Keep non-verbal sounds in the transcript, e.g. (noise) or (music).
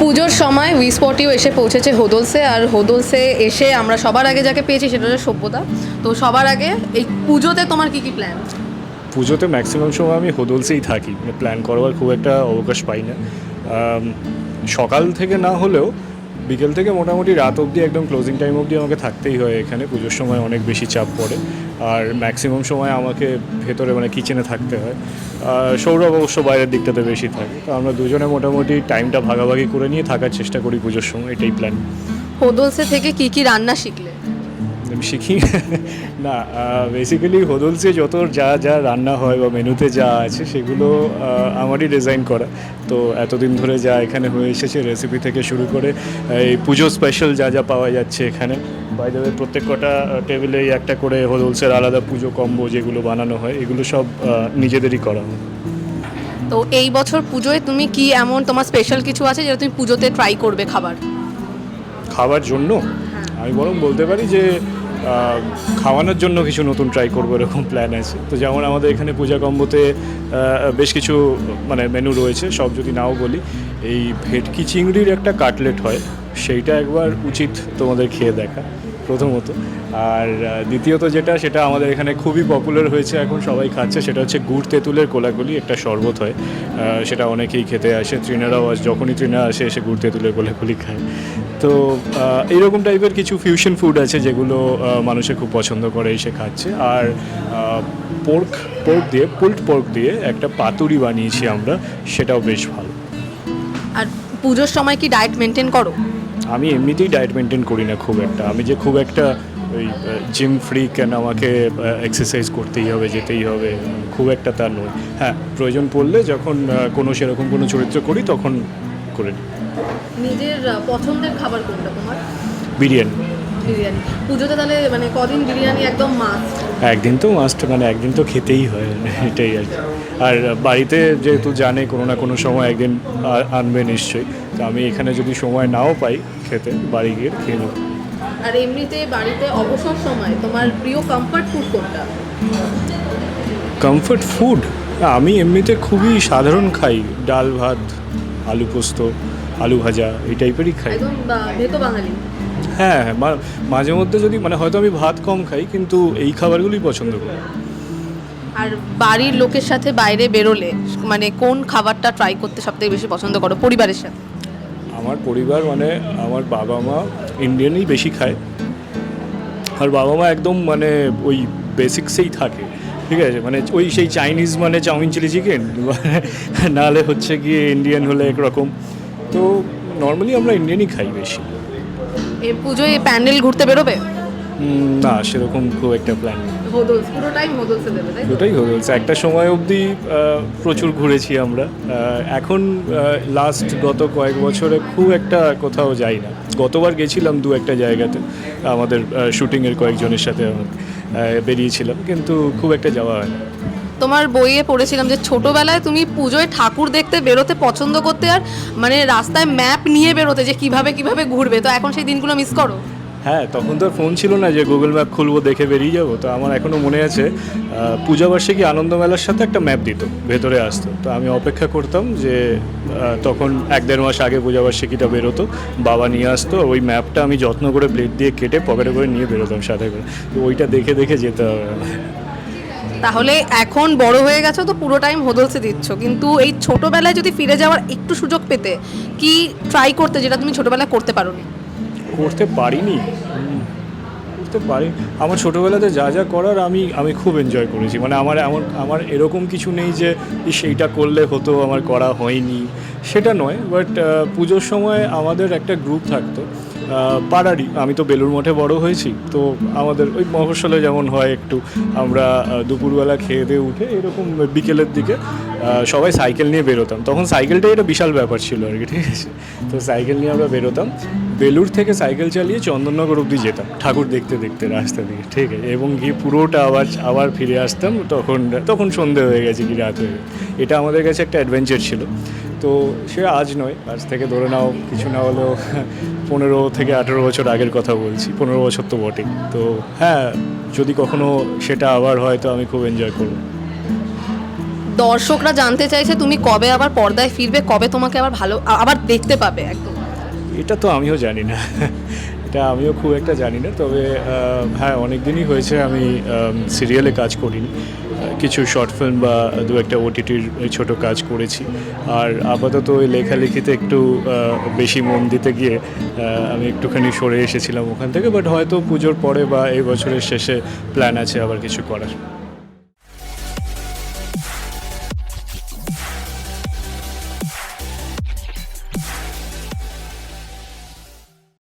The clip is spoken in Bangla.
পুজোর সময় উই স্পটিও এসে পৌঁছেছে হোদলসে আর হোদলসে এসে আমরা সবার আগে যাকে পেয়েছি সেটা হচ্ছে সভ্যতা। তো সবার আগে এই পুজোতে তোমার কি কি প্ল্যান পুজোতে ম্যাক্সিমাম সময় আমি হোদলসেই থাকি। মানে প্ল্যান করবার খুব একটা অবকাশ পাই না। সকাল থেকে না হলেও বিকেল থেকে মোটামুটি রাত অবধি, একদম ক্লোজিং টাইম অবধি আমাকে থাকতেই হয় এখানে। পুজোর সময় অনেক বেশি চাপ পড়ে। আর ম্যাক্সিমাম সময় আমাকে ভেতরে মানে কিচেনে থাকতে হয়। সৌরভ অবশ্য বাইরের দিকটাতে বেশি থাকে। তো আমরা দুজনে মোটামুটি টাইমটা ভাগাভাগি করে নিয়ে থাকার চেষ্টা করি পুজোর সময়, এটাই প্ল্যান হোদলসে থেকে কি কি রান্না শিখলে? আমি শিখি। না বেসিক্যালি হোদলসে যত যা যা রান্না হয় বা মেনুতে যা আছে সেগুলো আমারই ডিজাইন করা। তো এতদিন ধরে যা এখানে হয়ে এসেছে রেসিপি থেকে শুরু করে এই পুজো স্পেশাল যা যা পাওয়া যাচ্ছে এখানে। বাইরে প্রত্যেক কটা টেবিলেই একটা করে হোদলসের আলাদা পুজো কম্বো যেগুলো বানানো হয় এগুলো সব নিজেদেরই করা হয়। তো এই বছর পুজোয় তুমি কি এমন তোমার স্পেশাল কিছু আছে যেটা তুমি পুজোতে ট্রাই করবে খাবার? খাওয়ার জন্য? আমি বরং বলতে পারি যে খাওয়ানোর জন্য কিছু নতুন ট্রাই করব এরকম প্ল্যান আছে। তো যেমন আমাদের এখানে পূজা কম্বোতে বেশ কিছু মানে মেনু রয়েছে, সব যদি নাও বলি, এই ভেটকি চিংড়ির একটা কাটলেট হয়, সেইটা একবার উচিত তোমাদের খেয়ে দেখা। প্রথমত। আর দ্বিতীয়ত যেটা, সেটা আমাদের এখানে খুবই পপুলার হয়েছে, এখন সবাই খাচ্ছে, সেটা হচ্ছে গুড় তেঁতুলের কোলাগুলি একটা শরবত হয়। সেটা অনেকেই খেতে আসে তৃণারাও আস, যখনই তৃণা আসে, এসে গুড় তেঁতুলের কোলাগুলি খায়। তো এইরকম টাইপের কিছু ফিউশন ফুড আছে, যেগুলো মানুষে খুব পছন্দ করে, এসে খাচ্ছে। আর পোর্ক পোর্ক দিয়ে পুল্ট পোর্ক দিয়ে একটা পাতুরি বানিয়েছি আমরা, সেটাও বেশ ভালো। আর পুজোর সময় কি ডায়েট মেনটেন করো? আমি এমনিতেই ডায়েট মেনটেন করি না খুব একটা। আমি যে খুব একটা ওই জিম ফ্রি কেন আমাকে এক্সারসাইজ করতেই হবে যেতেই হবে খুব একটা তা নয়। হ্যাঁ প্রয়োজন পড়লে যখন কোনো সেরকম কোনো চরিত্র করি তখন করে নিই। নিজের পছন্দের খাবার কোনটা তোমার? বিরিয়ানি। বিরিয়ানি পুজোতে তাহলে মানে কদিন বিরিয়ানি একদম মাস্ট একদিন তো মাস্ট মানে একদিন তো খেতেই হয় এটাই আর আর বাড়িতে যেহেতু জানে কোনো না কোনো সময় একদিন আনবে নিশ্চয়ই। তো আমি এখানে যদি সময় নাও পাই খেতে বাড়ি গিয়ে খেয়ে নেব। আর এমনিতে বাড়িতে অবসর সময় তোমার প্রিয় কমফর্ট ফুড কোনটা? কমফর্ট ফুড আমি এমনিতে খুবই সাধারণ খাই ডাল ভাত আলু পোস্ত আলু ভাজা এই টাইপেরই খাই। হ্যাঁ হ্যাঁ মাঝে মধ্যে যদি মানে হয়তো আমি ভাত কম খাই কিন্তু এই খাবারগুলোই পছন্দ করি। আর বাড়ির লোকের সাথে বাইরে বেরোলে মানে কোন খাবারটা ট্রাই করতে সবথেকে বেশি পছন্দ করো পরিবারের সাথে? আমার পরিবার মানে আমার বাবা মা ইন্ডিয়ানই বেশি খায়। আর বাবা মা একদম মানে ওই বেসিক্সেই থাকে ঠিক আছে? মানে ওই সেই চাইনিজ মানে চাউমিন চিলি চিকেন (laughs) নাহলে হচ্ছে গিয়ে ইন্ডিয়ান হলে একরকম। তো নর্মালি আমরা ইন্ডিয়ানই খাই বেশি। এই পুজোয় প্যান্ডেল ঘুরতে বেরোবে? না সেরকম খুব একটা প্ল্যান নেই। হোদলস পুরো টাইম হোদলসে একটা সময় অবধি প্রচুর ঘুরেছি আমরা। এখন লাস্ট গত কয়েক বছরে খুব একটা কোথাও যাই না। গতবার গেছিলাম দু একটা জায়গাতে। আমাদের শুটিংয়ের কয়েকজনের সাথে বেরিয়েছিলাম। কিন্তু খুব একটা যাওয়া হয় না। তোমার বইয়ে পড়েছিলাম যে ছোটবেলায় তুমি পুজোয় ঠাকুর দেখতে বেরোতে পছন্দ করতে আর মানে রাস্তায় ম্যাপ নিয়ে বেরোতে যে কীভাবে কীভাবে ঘুরবে। তো এখন সেই দিনগুলো মিস করো? হ্যাঁ তখন তো ফোন ছিল না যে গুগল ম্যাপ খুলবো, দেখে বেরিয়ে যাব। তো আমার এখনও মনে আছে পূজাবার্ষিকী আনন্দ মেলার সাথে একটা ম্যাপ দিত, ভেতরে আসতো। তো আমি অপেক্ষা করতাম যে তখন এক দেড় মাস আগে পূজাবার্ষিকীটা বেরোতো, বাবা নিয়ে আসতো, ওই ম্যাপটা আমি যত্ন করে ব্লেড দিয়ে কেটে পকেটে করে নিয়ে বেরোতাম সাথে করে। তো ওইটা দেখে দেখে যেতে হবে। তাহলে এখন বড় হয়ে গেছো তো পুরো টাইম হোদলসে দিচ্ছ। কিন্তু এই ছোটবেলায় যদি ফিরে যাওয়ার একটু সুযোগ পেতে, কি ট্রাই করতে যেটা তুমি ছোটবেলায় করতে পারোনি? করতে পারিনি। করতে পারি। আমার ছোটোবেলাতে যা যা করার আমি আমি খুব এনজয় করেছি। মানে আমার এমন, আমার এরকম কিছু নেই যে সেইটা করলে হতো, আমার করা হয়নি। সেটা নয় বাট পুজোর সময় আমাদের একটা গ্রুপ থাকতো। পাড়ারই। আমি তো বেলুর মঠে বড় হয়েছি, তো আমাদের ওই মফস্বলে যেমন হয় একটু, আমরা দুপুরবেলা খেয়ে দিয়ে উঠে এরকম বিকেলের দিকে সবাই সাইকেল নিয়ে বেরোতাম। তখন সাইকেলটাই একটা বিশাল ব্যাপার ছিল আর কি, ঠিক আছে? তো সাইকেল নিয়ে আমরা বেরোতাম। বেলুর থেকে সাইকেল চালিয়ে চন্দননগর অবধি যেতাম, ঠাকুর দেখতে দেখতে রাস্তা দিয়ে, ঠিক আছে? এবং গিয়ে পুরোটা আবার আবার ফিরে আসতাম, তখন তখন সন্ধে হয়ে গেছে কি রাত হয়ে এটা আমাদের কাছে একটা অ্যাডভেঞ্চার ছিল। তো সে আজ নয় আজ থেকে ধরে নাও কিছু না হলেও (laughs) পনেরো থেকে আঠেরো বছর আগের কথা বলছি পনেরো বছর তো বটেই। তো হ্যাঁ যদি কখনো সেটা আবার হয় তো আমি খুব এনজয় করব। দর্শকরা জানতে চাইছে তুমি কবে আবার পর্দায় ফিরবে কবে তোমাকে আবার ভালো আবার দেখতে পাবে একদম। এটা তো আমিও জানি না। এটা আমিও খুব একটা জানি না, তবে হ্যাঁ অনেক দিনই হয়েছে, আমি সিরিয়ালে কাজ করিনি। কিছু শর্ট ফিল্ম বা দু একটা ওটিটির ছোট কাজ করেছি। আর আপাতত ওই লেখালেখিতে একটু বেশি মন দিতে গিয়ে আমি একটুখানি সরে এসেছিলাম ওখান থেকে, বাট হয়তো পুজোর পরে বা এই বছরের শেষে প্ল্যান আছে আবার কিছু করার।